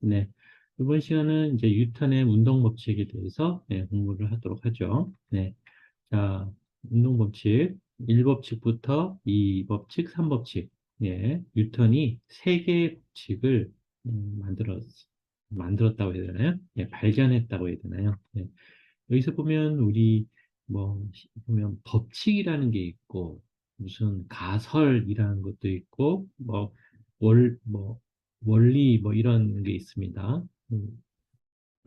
네. 이번 시간은 이제 뉴턴의 운동 법칙에 대해서 네, 공부를 하도록 하죠. 네. 자, 운동 법칙 1법칙부터 2법칙, 3법칙. 예. 뉴턴이 세 개의 법칙을 음, 만들었 만들었다고 해야 되나요? 예, 발견했다고 해야 되나요? 예. 여기서 보면 우리 뭐 시- 보면 법칙이라는 게 있고 무슨 가설이라는 것도 있고 뭐월뭐 원리 뭐 이런 게 있습니다. 음,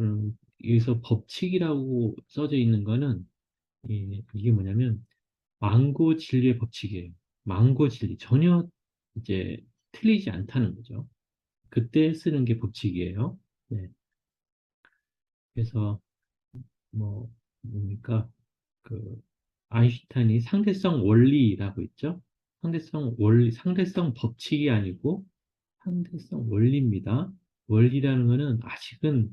음, 여기서 법칙이라고 써져 있는 거는 이, 이게 뭐냐면 망고 진리의 법칙이에요. 망고 진리 전혀 이제 틀리지 않다는 거죠. 그때 쓰는 게 법칙이에요. 네. 그래서 뭐 뭡니까 그 아인슈타인이 상대성 원리라고 있죠. 상대성 원리, 상대성 법칙이 아니고 상대성 원리입니다. 원리라는 거는 아직은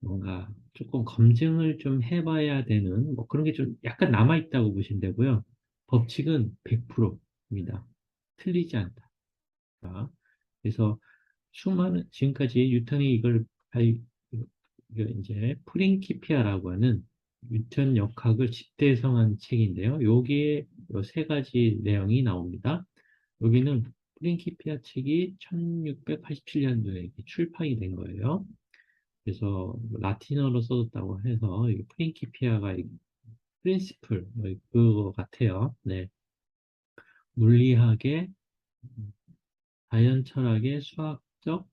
뭔가 조금 검증을 좀 해봐야 되는 뭐 그런 게 좀 약간 남아있다고 보시면 되고요. 법칙은 100%입니다. 틀리지 않다. 자, 그래서 수많은 지금까지 뉴턴이 이걸 이제 프린키피아라고 하는 뉴턴 역학을 집대성한 책인데요. 여기에 요세 가지 내용이 나옵니다. 여기는 프린키피아 책이 1687년도에 출판이 된 거예요. 그래서 라틴어로 써졌다고 해서 이 프린키피아가 프린시플 뭐 그거 같아요. 네. 물리학의 자연 철학의 수학적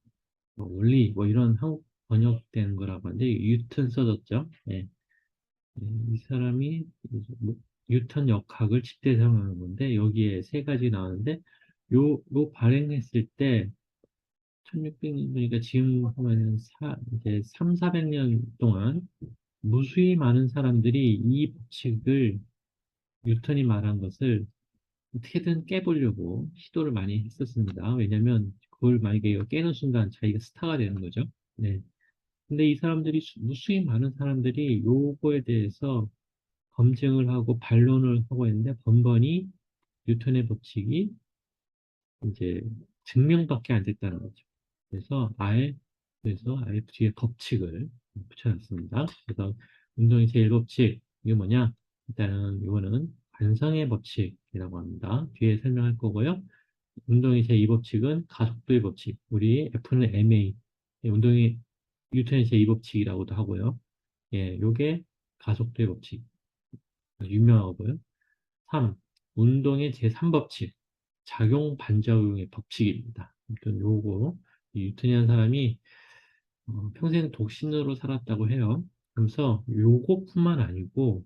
뭐 원리 뭐 이런 한국 번역된 거라고 하는데 뉴턴 써졌죠. 네. 네, 이 사람이 뭐 뉴턴 역학을 집대성하는 건데 여기에 세 가지 나오는데 요, 요 발행했을 때 1600년이니까 지금 하면은 사, 이제 3, 400년 동안 무수히 많은 사람들이 이 법칙을 뉴턴이 말한 것을 어떻게든 깨보려고 시도를 많이 했었습니다. 왜냐면 그걸 만약에 깨는 순간 자기가 스타가 되는 거죠. 네. 근데 이 사람들이 수- 무수히 많은 사람들이 요거에 대해서 검증을 하고 반론을 하고 있는데 번번이 뉴턴의 법칙이 이제 증명밖에 안 됐다는 거죠. 그래서 아예 그래서 아예 뒤에 법칙을 붙여놨습니다. 그래서 운동의 제1법칙 이게 뭐냐? 일단은 이거는 관성의 법칙이라고 합니다. 뒤에 설명할 거고요. 운동의 제2법칙은 가속도의 법칙. 우리 F는 ma. 예, 운동의 뉴턴의 제2법칙이라고도 하고요. 예, 요게 가속도의 법칙. 유명하고요. 3. 운동의 제3법칙. 작용 반작용의 법칙입니다. 아무튼 요거 이 뉴턴이라는 사람이 어, 평생 독신으로 살았다고 해요. 그래서 요거뿐만 아니고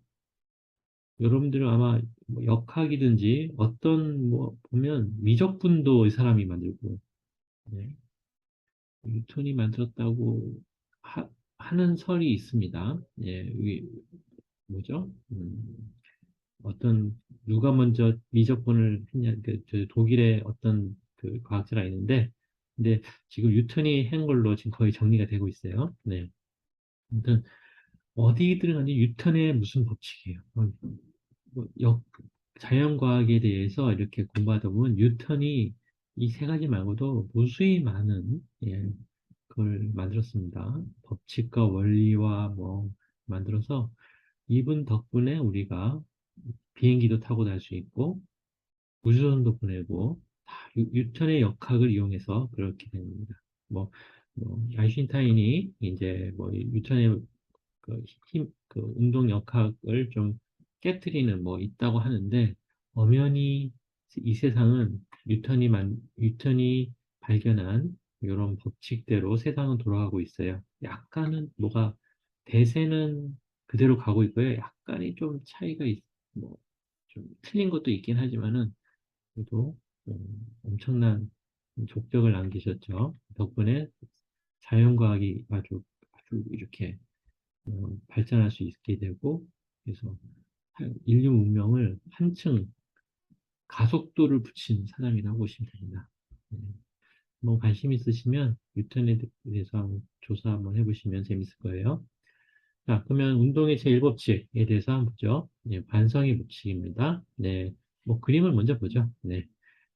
여러분들은 아마 뭐 역학이든지 어떤 뭐 보면 미적분도 이 사람이 만들고 네. 뉴턴이 만들었다고 하, 는 설이 있습니다. 예, 이 뭐죠? 음, 어떤 누가 먼저 미적분을 했냐 그, 저 독일의 어떤 그 과학자가 있는데 근데 지금 뉴턴이 한 걸로 지금 거의 정리가 되고 있어요. 네. 아무튼 어디 들어가니 뉴턴의 무슨 법칙이에요. 어, 뭐 역, 자연과학에 대해서 이렇게 공부하다 보면 뉴턴이 이 세 가지 말고도 무수히 많은 예, 그걸 만들었습니다. 법칙과 원리와 뭐 만들어서 이분 덕분에 우리가 비행기도 타고 날 수 있고 우주선도 보내고 다 유- 뉴턴의 역학을 이용해서 그렇게 됩니다. 뭐, 뭐 아인슈타인이 이제 뭐 뉴턴의 그 힘, 그 운동 역학을 좀 깨트리는 뭐 있다고 하는데 엄연히 이 세상은 뉴턴이 만 뉴턴이 발견한 이런 법칙대로 세상은 돌아가고 있어요. 약간은 뭐가 대세는 그대로 가고 있고요. 약간의 좀 차이가 있, 뭐, 좀 틀린 것도 있긴 하지만은 그래도 음, 엄청난 족적을 남기셨죠. 덕분에 자연과학이 아주 아주 이렇게 어, 발전할 수 있게 되고 그래서 한- 인류 문명을 한층 가속도를 붙인 사람이라고 보시면 됩니다. 네. 뭐 관심 있으시면 뉴턴에 대해서 조사 한번 해보시면 재밌을 거예요. 자, 그러면 운동의 제1법칙에 대해서 한번 보죠. 네, 반성의 법칙입니다. 네, 뭐 그림을 먼저 보죠. 네.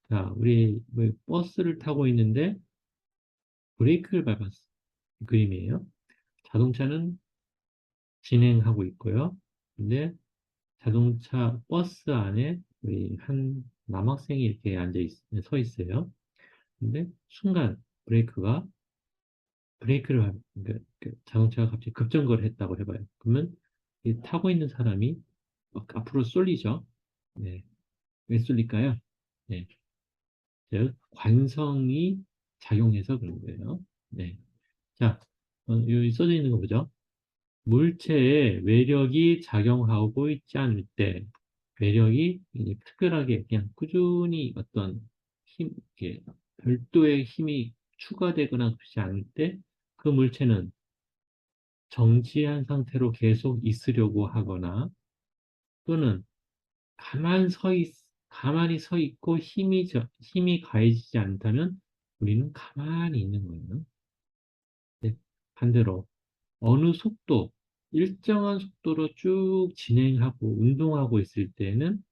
자, 우리 뭐 버스를 타고 있는데 브레이크를 밟았어. 그림이에요. 자동차는 진행하고 있고요. 근데 자동차 버스 안에 우리 한 남학생이 이렇게 앉아 있, 서 있어요. 근데 순간 브레이크가 브레이크를 하- 그, 그 자동차가 갑자기 급정거를 했다고 해봐요. 그러면 이 타고 있는 사람이 막 앞으로 쏠리죠. 네. 왜 쏠릴까요? 네. 즉 관성이 작용해서 그런 거예요. 네. 자, 어, 여기 써져 있는 거 보죠. 물체에 외력이 작용하고 있지 않을 때, 외력이 특별하게 그냥 꾸준히 어떤 힘, 별도의 힘이 추가되거나 그렇지 않을 때, 그 물체는 정지한 상태로 계속 있으려고 하거나, 또는 가만 서 있, 가만히 서 있고 힘이, 저, 힘이 가해지지 않다면 우리는 가만히 있는 거예요. 네, 반대로 어느 속도, 일정한 속도로 쭉 진행하고 운동하고 있을 때는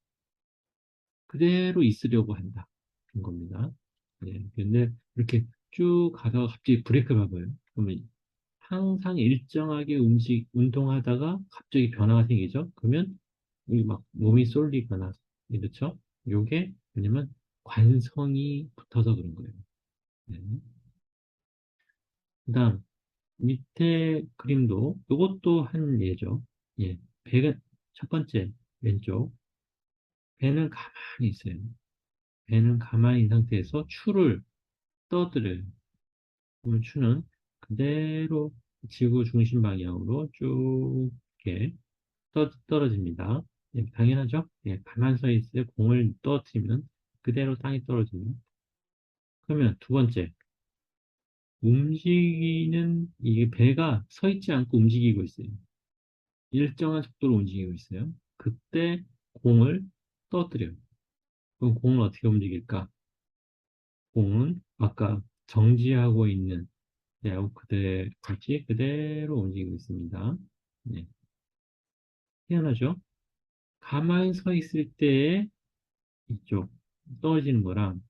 그대로 있으려고 한다. 그런 겁니다. 네, 근데 이렇게 쭉 가다가 갑자기 브레이크를 밟아요. 그러면 항상 일정하게 움직, 운동하다가 갑자기 변화가 생기죠. 그러면 막 몸이 쏠리거나, 그렇죠? 요게 왜냐면 관성이 붙어서 그런 거예요. 네. 그 다음, 밑에 그림도 이것도 한 예죠. 예. 배가 첫 번째 왼쪽 배는 가만히 있어요. 배는 가만히 있는 상태에서 추를 떠들어요. 그러면 추는 그대로 지구 중심 방향으로 쭉 이렇게 떠, 떨어집니다. 예, 당연하죠? 예, 가만 서 있어요. 공을 떨어뜨리면 그대로 땅에 떨어지면 그러면 두 번째 움직이는 이 배가 서 있지 않고 움직이고 있어요. 일정한 속도로 움직이고 있어요. 그때 공을 떠뜨려요. 그럼 공은 어떻게 움직일까? 공은 아까 정지하고 있는 야구 그대 같이 그대로 움직이고 있습니다. 네. 희한하죠? 가만히 서 있을 때 이쪽 떨어지는 거랑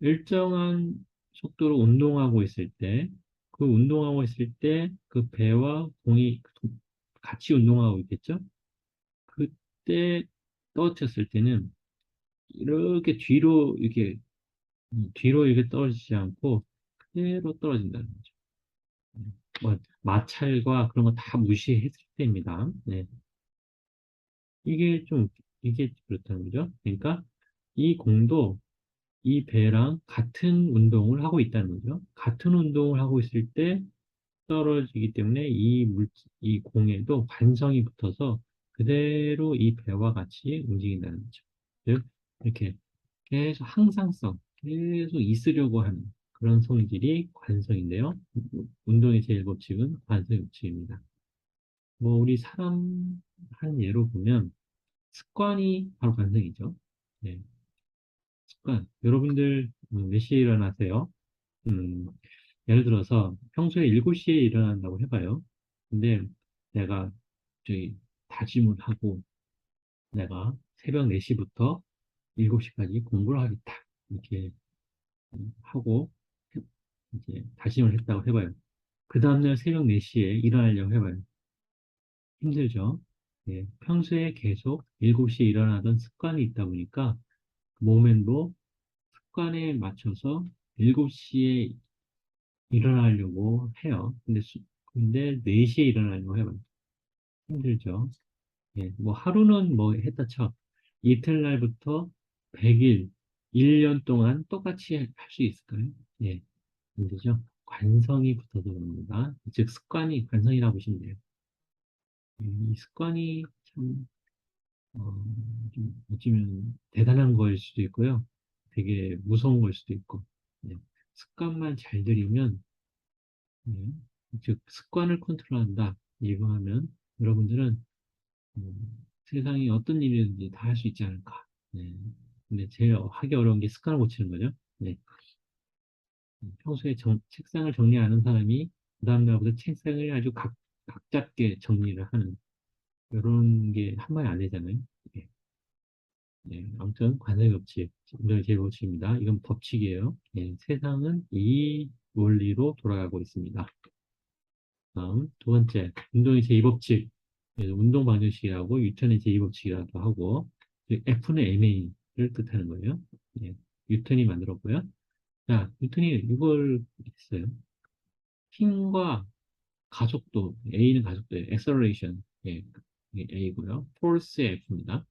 일정한 속도로 운동하고 있을 때, 그 운동하고 있을 때 그 배와 공이 같이 운동하고 있겠죠? 그때 떨어졌을 때는 이렇게 뒤로 이렇게 음, 뒤로 이렇게 떨어지지 않고 그대로 떨어진다는 거죠. 음, 뭐 마찰과 그런 거 다 무시했을 때입니다. 네. 이게 좀 이게 그렇다는 거죠. 그러니까 이 공도 이 배랑 같은 운동을 하고 있다는 거죠. 같은 운동을 하고 있을 때 떨어지기 때문에 이 물, 이 공에도 관성이 붙어서 그대로 이 배와 같이 움직인다는 거죠. 즉, 이렇게 계속 항상성, 계속 있으려고 하는 그런 성질이 관성인데요. 운동의 제일 법칙은 관성의 법칙입니다. 뭐, 우리 사람 한 예로 보면 습관이 바로 관성이죠. 네. 습관. 여러분들 음, 몇 시에 일어나세요? 음, 예를 들어서 평소에 7시에 일어난다고 해봐요. 근데 내가 저기 다짐을 하고 내가 새벽 4시부터 7시까지 공부를 하겠다. 이렇게 음, 하고 이제 다짐을 했다고 해봐요. 그 다음날 새벽 4시에 일어나려고 해봐요. 힘들죠? 네, 평소에 계속 7시에 일어나던 습관이 있다 보니까 몸에도 습관에 맞춰서 7시에 일어나려고 해요. 근데, 수, 근데 4시에 일어나려고 해봐요. 힘들죠. 예, 뭐 하루는 뭐 했다 쳐. 이틀날부터 100일, 1년 동안 똑같이 할 수 있을까요? 예, 힘들죠. 관성이 붙어서 그럽니다. 즉, 습관이 관성이라고 보시면 돼요. 예, 이 습관이 참, 어, 좀 어쩌면 대단한 거일 수도 있고요. 되게 무서운 걸 수도 있고. 예, 습관만 잘 들이면 네. 즉 습관을 컨트롤한다. 이거 하면 여러분들은 음, 세상에 어떤 일이든지 다 할 수 있지 않을까. 네. 근데 제일 하기 어려운 게 습관을 고치는 거죠. 네. 음, 평소에 정, 책상을 정리하는 사람이 그 다음날부터 책상을 아주 각, 각 잡게 정리를 하는 이런 게 한 번에 안 되잖아요. 네. 네. 아무튼 관성의 법칙, 운동의 제일 법칙입니다. 이건 법칙이에요. 네. 세상은 이 원리로 돌아가고 있습니다. 다음 두 번째, 운동의 제2법칙. 운동 방정식이라고 뉴턴의 제2법칙이라고 하고 F는 MA를 뜻하는 거예요. 예, 뉴턴이 만들었고요. 자, 뉴턴이 이걸 했어요. 힘과 가속도, A는 가속도예요. acceleration, 예, A고요. force F입니다.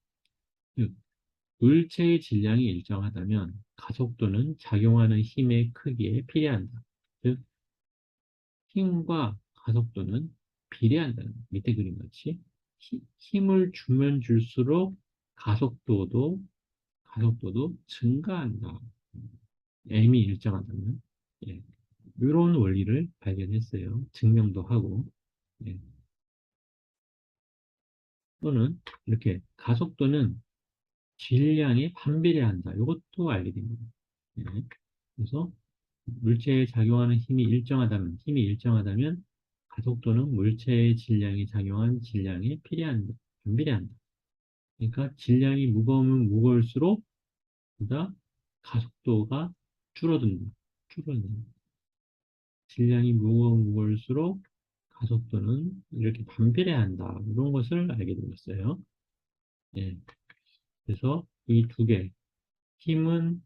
물체의 질량이 일정하다면 가속도는 작용하는 힘의 크기에 비례한다. 즉, 힘과 가속도는 비례한다는. 밑에 그림 같이 힘을 주면 줄수록 가속도도 가속도도 증가한다. M이 일정하다면 예. 이런 원리를 발견했어요. 증명도 하고 예. 또는 이렇게 가속도는 질량에 반비례한다. 이것도 알게 됩니다. 예. 그래서 물체에 작용하는 힘이 일정하다면 힘이 일정하다면 가속도는 물체의 질량이 작용한 질량에 비례한다. 반비례한다. 그러니까 질량이 무거우면 무거울수록 보다 가속도가 줄어든다. 줄어든다. 질량이 무거우면 무거울수록 가속도는 이렇게 반비례한다. 이런 것을 알게 되었어요. 예. 그래서 이 두 개, 힘은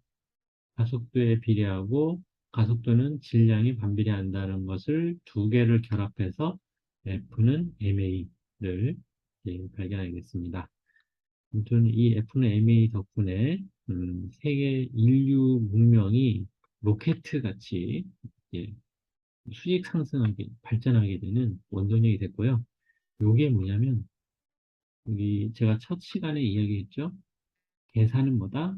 가속도에 비례하고 가속도는 질량이 반비례한다는 것을 두 개를 결합해서 F는 MA를 예, 발견하겠습니다. 아무튼 이 F는 MA 덕분에 음, 세계 인류 문명이 로켓 같이 예, 수직 상승하게 발전하게 되는 원동력이 됐고요. 이게 뭐냐면 우리 제가 첫 시간에 이야기했죠. 계산은 뭐다?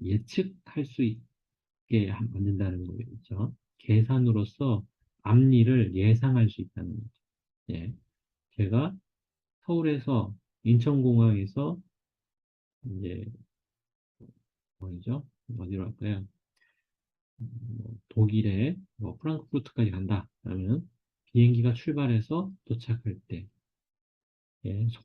예측할 수 있게 만든다는 거겠죠. 계산으로서 앞일을 예상할 수 있다는 거죠. 예. 제가 서울에서 인천공항에서 이제 뭐죠? 어디로 갈까요? 뭐 독일의 뭐 프랑크푸르트까지 간다. 그러면 비행기가 출발해서 도착할 때 예, 속,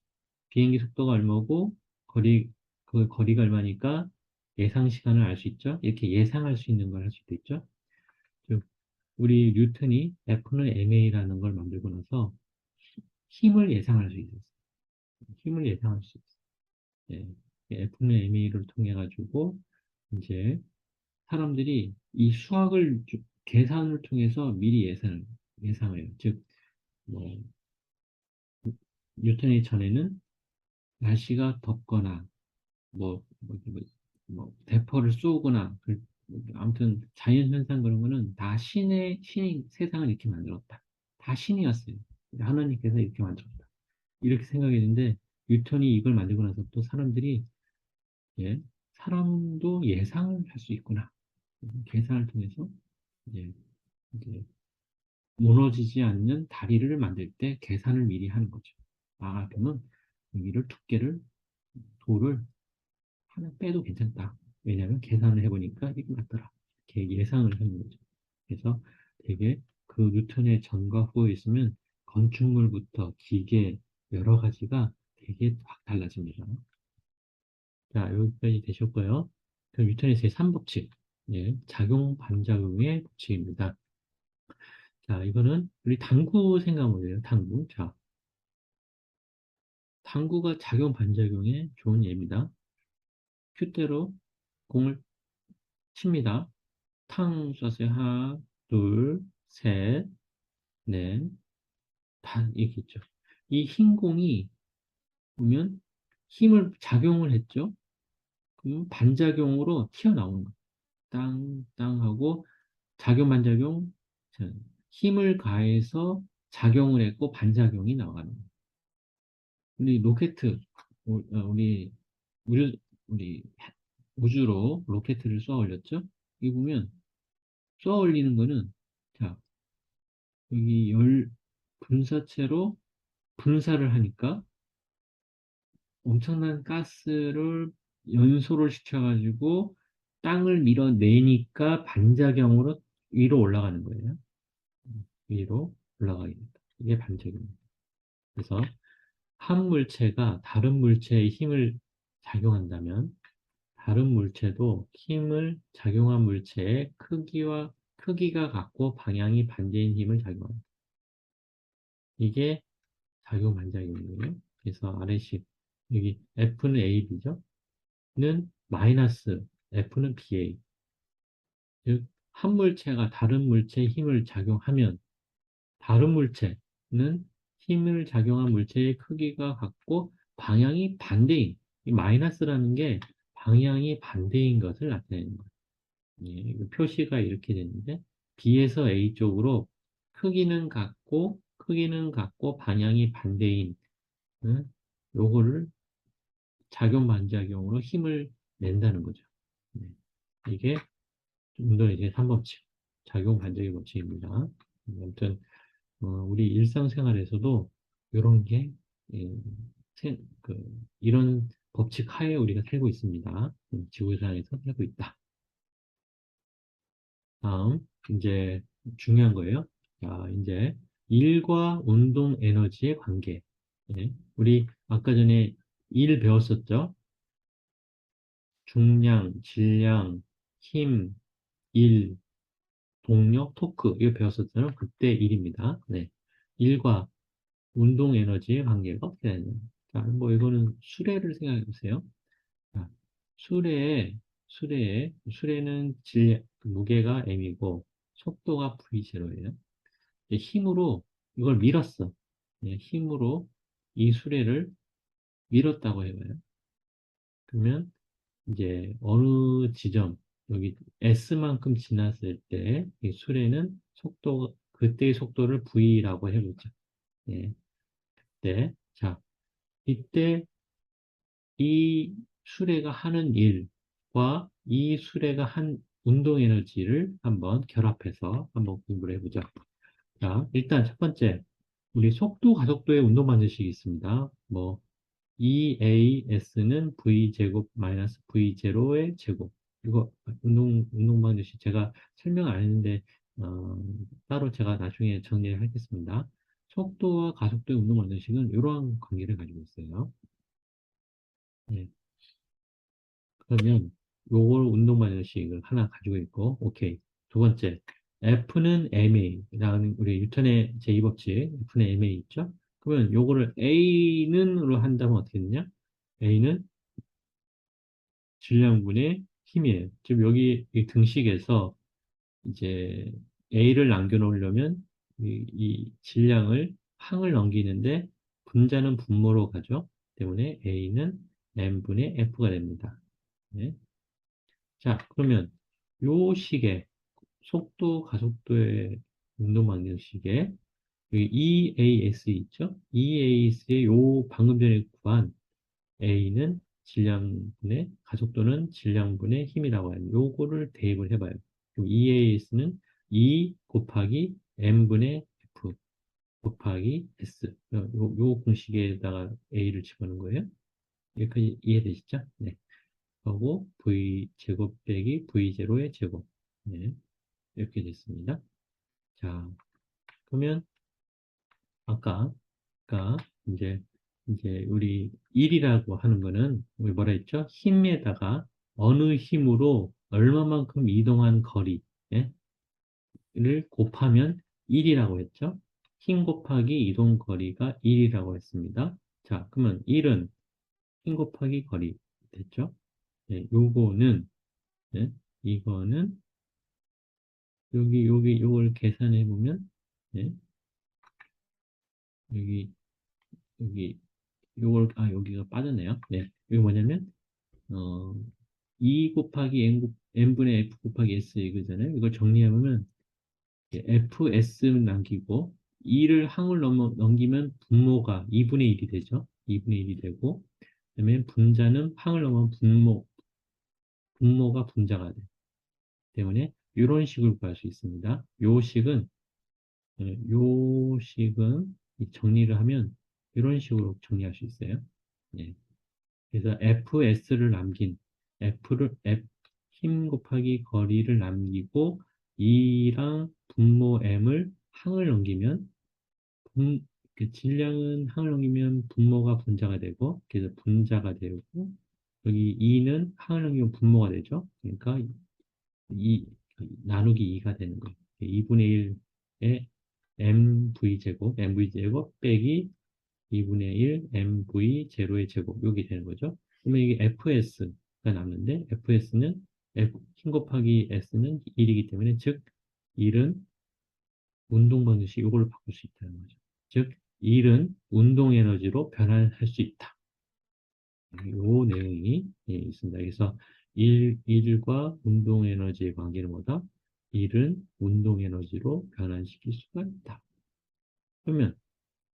비행기 속도가 얼마고 거리 그 거리가 얼마니까 예상 시간을 알 수 있죠. 이렇게 예상할 수 있는 걸 할 수도 있죠. 즉 우리 뉴턴이 F는 ma라는 걸 만들고 나서 힘을 예상할 수 있었어요. 힘을 예상할 수 있어요. 예, F는 ma를 통해 가지고 이제 사람들이 이 수학을 계산을 통해서 미리 예상을 예상을 해요. 즉, 뭐 뉴턴이 전에는 날씨가 덥거나 뭐, 뭐, 뭐, 뭐 대포를 쏘거나 그, 아무튼 자연 현상 그런 거는 다 신의 신이 세상을 이렇게 만들었다. 다 신이었어요. 하나님께서 이렇게 만들었다. 이렇게 생각했는데 뉴턴이 이걸 만들고 나서 또 사람들이 예, 사람도 예상을 할 수 있구나. 계산을 통해서 이제, 이제 무너지지 않는 다리를 만들 때 계산을 미리 하는 거죠. 아, 그러면 여기를 두께를 돌을 하나 빼도 괜찮다. 왜냐하면 계산을 해보니까 이게 맞더라. 이렇게 예상을 하는 거죠. 그래서 되게 그 뉴턴의 전과 후에 있으면 건축물부터 기계 여러 가지가 되게 확 달라집니다. 자, 여기까지 되셨고요. 그럼 뉴턴의 제3법칙. 예, 작용 반작용의 법칙입니다. 자, 이거는 우리 당구 생각해보세요. 당구. 자, 당구가 작용 반작용의 좋은 예입니다. 큐대로 공을 칩니다. 탕 쐈어요. 하나, 둘, 셋, 넷, 다 이렇게 있죠. 이 흰 공이 보면 힘을 작용을 했죠. 그러면 반작용으로 튀어나오는 거예요. 땅, 땅 하고 작용, 반작용, 힘을 가해서 작용을 했고 반작용이 나가는 거예요. 우리 로켓, 어, 우리 우주, 우리 우주로 로켓을 쏘아 올렸죠? 여기 보면 쏘아 올리는 거는 자 여기 열 분사체로 분사를 하니까 엄청난 가스를 연소를 시켜가지고 땅을 밀어내니까 반작용으로 위로 올라가는 거예요. 위로 올라가게 됩니다. 이게 반작용입니다. 그래서 한 물체가 다른 물체의 힘을 작용한다면 다른 물체도 힘을 작용한 물체의 크기와 크기가 같고 방향이 반대인 힘을 작용합니다. 이게 작용 반작용이에요. 그래서 아래식 여기 F는 AB죠. 는 마이너스 F는 BA. 즉, 한 물체가 다른 물체에 힘을 작용하면 다른 물체는 힘을 작용한 물체의 크기가 같고 방향이 반대인 이 마이너스라는 게 방향이 반대인 것을 나타내는 거예요. 예, 표시가 이렇게 되는데 B에서 A 쪽으로 크기는 같고 크기는 같고 방향이 반대인 응? 요거를 작용 반작용으로 힘을 낸다는 거죠. 네. 이게 운동의 제3법칙 작용 반작용 법칙입니다. 아무튼 어, 우리 일상생활에서도 이런 게 예, 세, 그, 이런 법칙 하에 우리가 살고 있습니다. 음, 지구상에서 살고 있다. 다음 이제 중요한 거예요. 자, 이제 일과 운동 에너지의 관계. 예, 우리 아까 전에 일 배웠었죠? 중량, 질량, 힘, 일, 동력, 토크 이거 배웠었잖아요. 그때 일입니다. 네. 일과 운동 에너지의 관계가 어떻게 되냐. 자, 뭐 이거는 수레를 생각해 보세요. 자, 수레에 수레에 수레는 질 무게가 m이고 속도가 v0예요. 힘으로 이걸 밀었어. 네, 힘으로 이 수레를 밀었다고 해봐요. 그러면 이제 어느 지점 여기 s만큼 지났을 때 이 수레는 속도 그때의 속도를 v라고 해보죠. 네, 그때 자 이때 이 수레가 하는 일과 이 수레가 한 운동 에너지를 한번 결합해서 한번 공부를 해보죠. 자, 일단 첫 번째, 우리 속도 가속도의 운동 반지식이 있습니다. 뭐, EAS는 V제곱 마이너스 V0의 제곱. 이거 운동, 운동 반지식 제가 설명 안 했는데, 어, 따로 제가 나중에 정리를 하겠습니다. 속도와 가속도의 운동 반지식은 이러한 관계를 가지고 있어요. 네. 그러면 요걸 운동 반지식을 하나 가지고 있고, 오케이. 두 번째, F는 MA라는 우리 뉴턴의 제2법칙 F는 MA 있죠? 그러면 요거를 A는으로 한다면 어떻게 되냐? A는 질량분의 힘이에요. 지금 여기 이 등식에서 이제 A를 남겨놓으려면 이, 이 질량을 항을 넘기는데 분자는 분모로 가죠. 때문에 A는 M분의 F가 됩니다. 네. 자, 그러면 요 식에 속도, 가속도의 운동 방정식 에 EAS 있죠? EAS의 요 방금 전에 구한 A는 질량분의 가속도는 질량분의 힘이라고 해요. 요거를 대입을 해봐요. EAS는 E 곱하기 M분의 F 곱하기 S. 요, 요 공식에다가 A를 집어넣은 거예요. 여기까지 이해되시죠? 네. 하고 V 제곱 빼기 V0의 제곱. 네. 이렇게 됐습니다. 자, 그러면 아까 아까 이제 이제 우리 1이라고 하는 거는 우리 뭐라 했죠? 힘에다가 어느 힘으로 얼마만큼 이동한 거리 예? 를 곱하면 1이라고 했죠? 힘 곱하기 이동 거리가 1이라고 했습니다. 자, 그러면 1은 힘 곱하기 거리 됐죠? 네, 요거는 네, 이거는 여기 여기 요걸 계산해 보면 네, 여기 여기 요걸 아 여기가 빠졌네요. 네, 이거 뭐냐면 어 2 곱하기 n, n분의 f 곱하기 s 이거잖아요. 이걸 정리하면 fs는 남기고 2를 항을 넘어, 넘기면 분모가 2분의 1이 되죠. 2분의 1이 되고 그다음에 분자는 항을 넘으면 분모 분모가 분자가 돼. 때문에 이런 식으로 구할 수 있습니다. 요 식은 예, 요 식은 정리를 하면 이런 식으로 정리할 수 있어요. 네. 그래서 fs를 남긴 f를 f 힘 곱하기 거리를 남기고 2랑 분모 m을 항을 넘기면 분, 그 질량은 항을 넘기면 분모가 분자가 되고 그래서 분자가 되고 여기 2는 항을 넘기면 분모가 되죠. 그러니까 2 나누기 2가 되는 거예요. 2분의 1의 mv 제곱, mv 제곱 빼기 2분의 1 mv 제로의 제곱 이게 되는 거죠. 그러면 이게 fs가 남는데 fs는 f 킹 곱하기 s는 1이기 때문에 즉 1은 운동 번듯이 이걸로 바꿀 수 있다는 거죠. 즉 1은 운동 에너지로 변환할 수 있다. 요 내용이 예, 있습니다. 그래서 1, 1과 운동 에너지의 관계는 뭐다? 1은 운동 에너지로 변환시킬 수가 있다. 그러면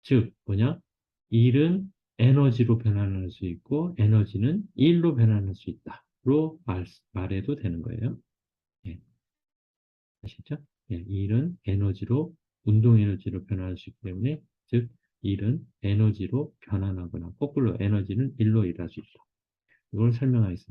즉 뭐냐? 1은 에너지로 변환할 수 있고 에너지는 1로 변환할 수 있다로 말, 말해도 되는 거예요. 예. 아시죠? 예, 1은 에너지로 운동 에너지로 변환할 수 있기 때문에 즉 1은 에너지로 변환하거나 거꾸로 에너지는 1로 일할 수 있다. 이걸 설명하겠습니다.